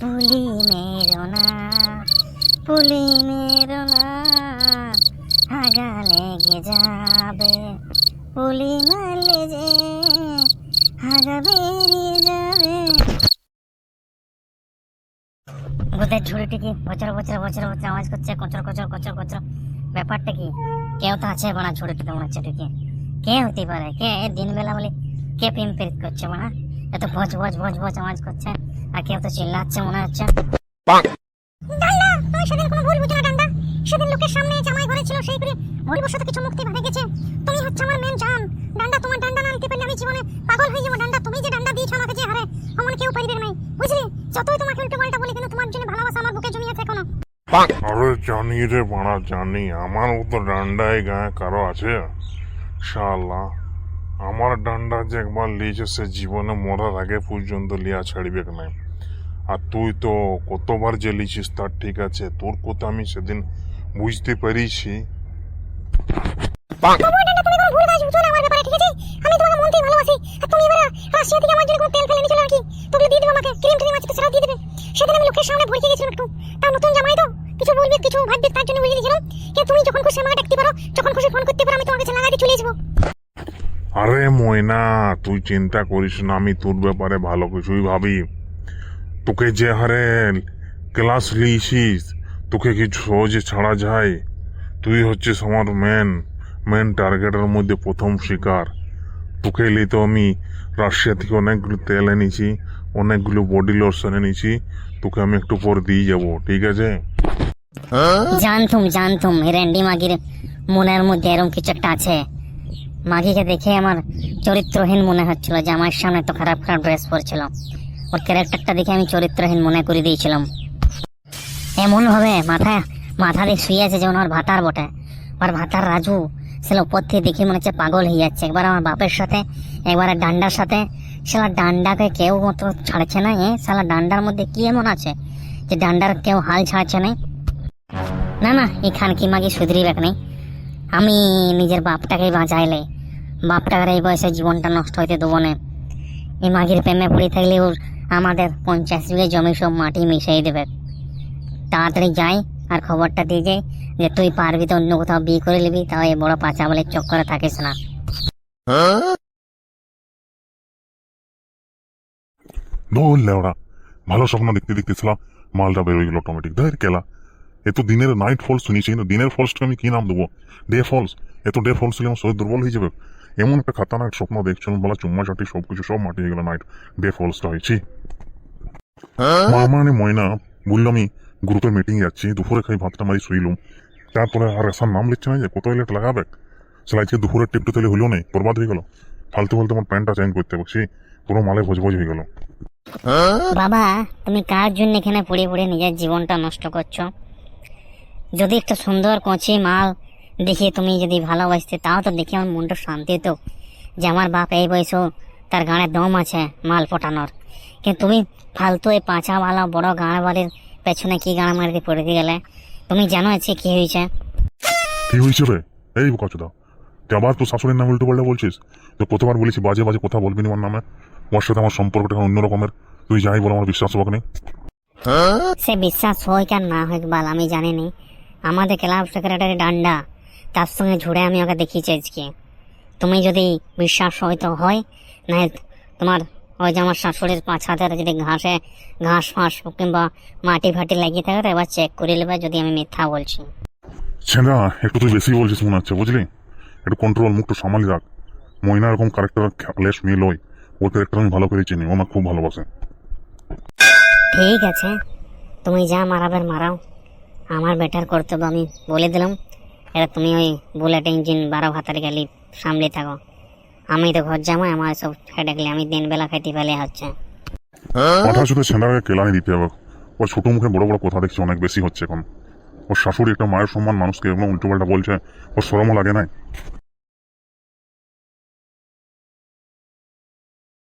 পুলি মেরো না পুলি মেরো না আগা লেগে যাবে। পুলি মারলে যে আগা বেরিয়ে যাবে। বুধের ঝুড়িটি কি বছর বছর বছর বছর আওয়াজ করছে? কচর কচর কচর কচর। ব্যাপারটা কি? কেউ তো আছে বানা ঝুড়িটিতে মনে হচ্ছে ঢুকে কে হতে পারে? কে দিনবেলা বলে কে প্রেম প্রীত করছে বানা এত ভজ ভজ ভজ ভজ আওয়াজ করছে। আর কেউ তো চিল্লাচ্ছে মনে হচ্ছে। ডান্ডা তুমি সেদিন কোনো ভুল বুঝো না ডান্ডা। সেদিন লোকের সামনে জামাই ঘরে ছিল সেই করে ভুলবশত কিছু মুক্তি ভেঙে গেছে। তুমি হচ্ছে আমার মেন জান। ডান্ডা তোমার ডান্ডা না নিতে পারলে আমি জীবনে পাগল হয়ে যাব। ডান্ডা তুমি যে ডান্ডা দিয়েছ আমাকে যে হারে অমন কেউ পারিবে নাই। বুঝলি? যতই তোমাকে উল্টো পাল্টা বলি কিন্তু তোমার জন্য ভালোবাসা আমার বুকে জমিয়ে আছে এখনও। আরে জানি রে বাড়া জানি আমার মতো ডান্ডায় গায়ে কারও আছে? শালা আমার ডান্ডা যে একবার লিয়েছে সে জীবনে মরার আগে পর্যন্ত লিয়া ছাড়বে নাই আর তুই তো কতবার যে লিছিস তার ঠিক আছে। তোর কথা আমি সেদিন বুঝতে পেরেছি। আরে ময়না তুই চিন্তা করিস না আমি তোর ব্যাপারে ভালো কিছুই ভাবি। তোকে যে হারে ক্লাস লিয়েছিস তোকে কি সহজে ছাড়া যায়? তুই হচ্ছিস আমার মেন মেন টার্গেটের মধ্যে প্রথম শিকার। তোকে এলে তো আমি রাশিয়া থেকে অনেকগুলো তেল এনেছি, অনেকগুলো বডি লোশন এনেছি, তোকে আমি একটু পর দিয়ে যাব, ঠিক আছে? জানতুম জানতুম র্যান্ডি মাগির মনের মধ্যে এরকম কিছু একটা আছে। মাগিকে দেখে আমার চরিত্রহীন মনে হচ্ছিল যে আমার সামনে তো খারাপ খারাপ ড্রেস পরছিল। ওর ক্যারেক্টারটা দেখে আমি চরিত্রহীন মনে করে দিয়েছিলাম। এমন ভাবে মাথা মাথা দিয়ে শুয়ে আছে যেমন আমার ভাতার বটে। আর ভাতার রাজু সেটা উপর থেকে দেখে মনে হচ্ছে পাগল হয়ে যাচ্ছে। একবার আমার বাপের সাথে, একবার ডান্ডার সাথে সেলা ডান্ডাকে কেউ মতো ছাড়ছে না, এ সালা ডান্ডার মধ্যে কি এমন আছে যে ডান্ডার কেউ হাল ছাড়ছে না? না না, এই খানকি মাগি সুধরিবেক নেই। আমি নিজের বাপটাকে বাঁচাইলে বাপটাকে এই বয়সে জীবনটা নষ্ট হইতে দেবো না। এই মাগির প্রেমে পড়ে থাকলে ওর আমাদের পঞ্চাশ বিঘে জমি সব মাটি মিশিয়ে দেবে। তাড়াতাড়ি যাই আর খবরটা দিয়ে যাই যে তুই পারবি তো অন্য কোথাও বিয়ে করে নিবি, তাও এই বড় পাচা বলে চক্করে থাকিস না। ওরা ভালো স্বপ্ন দেখতে দেখতেছিলাম মালটা বেরোয় গেল অটোমেটিক ধর কেলা, এ তো দিনের নাইট ফলস শুনেছি কিন্তু দিনের ফলসটা আমি কি নাম দেবো? ডে ফলস এত ডে ফলস হলে আমার শরীর দুর্বল হয়ে যাবে। এমন একটা খাতারনাক স্বপ্ন দেখছিলাম বলা চুম্মা চাটি সব কিছু সব মাটি হয়ে গেল নাইট ডে ফলসটা হয়েছি মানে ময়না বলল আমি গ্রুপে মিটিং যাচ্ছি দুপুরে খাই ভাতটা মারি শুইলুম। তারপরে আর আসার নাম লিখছে না যে কত লেট লাগাবে? সেটা আজকে দুপুরের টিপটা তাহলে হলো না বরবাদ হয়ে গেল। ফালতু ফালতু আমার প্যান্টটা চেঞ্জ করতে বসি পুরো মালে ভোজ ভোজ হয়ে গেল। বাবা তুমি কার জন্য এখানে পড়ে পড়ে নিজের জীবনটা নষ্ট করছ? যদি একটা সুন্দর কচি মাল দেখে তুমি যদি ভালোবাসতে তাও তো দেখে আমার মনটা শান্তি তো। যে আমার বাপ এই বয়সেও তার গানে দম আছে মাল পটানোর। কিন্তু তুমি ফালতু এই পাঁচাওয়ালা বড় গাঁড় বাড়ির পেছনে কি গাঁড় মারিতে পড়ে গেলে? তুমি জানো আছে কি হয়েছে? কি হয়েছে রে? এই কচুদা তুই আবার তোর শাশুড়ির নাম উল্টো পাল্টা বলছিস। তো কতবার বলেছি বাজে বাজে কথা বলবি না আমার নামে। ওর সাথে আমার সম্পর্কটা অন্য রকমের। তুই যাই বল আমার বিশ্বাস হবে না। সে বিশ্বাস হয় কি আর না হয় বাল আমি জানি নি আমাদের ক্লাব সেক্রেটারি ডান্ডা। তার সঙ্গে ঝুড়ে আমি ওকে দেখিয়েছি আজকে। তুমি যদি বিশ্বাস হয়তো হয় না তোমার ওই যে আমার শাশুড়ির পাছাতে যদি ঘাসে ঘাস ফাঁস কিংবা মাটি ফাটি লাগিয়ে থাকে তো এবার চেক করে নেবে যদি আমি মিথ্যা বলছি। ছেঁড়া একটু তুই বেশি বলছিস মনে হচ্ছে বুঝলি? একটু কন্ট্রোল মুখটা সামালি রাখ। ময়না এরকম ক্যারেক্টার লেস মিল ওই ওর ক্যারেক্টার আমি ভালো করে চিনি ও আমার খুব ভালোবাসে। ঠিক আছে তুমি যা মারাবের মারাও। আমার বেটার কর্তব্য আমি বলে দিলাম। এবার তুমি ওই বুলেট ইঞ্জিন বারো ভাতার গেলি সামলে থাকো। আমি তো ঘর জামাই, আমার সব গেলে আমি দিন বেলা খাইতে পেলে হচ্ছে। কথা শুধু ছেঁড়াকে কেলানি দিতে হবে। ও ছোট মুখে বড় বড় কথা দেখছি, অনেক বেশি হচ্ছে এখন। ওর শাশুড়ি একটা মায়ের সম্মান মানুষকে উল্টো পাল্টা বলছে, ওর সরমও লাগে না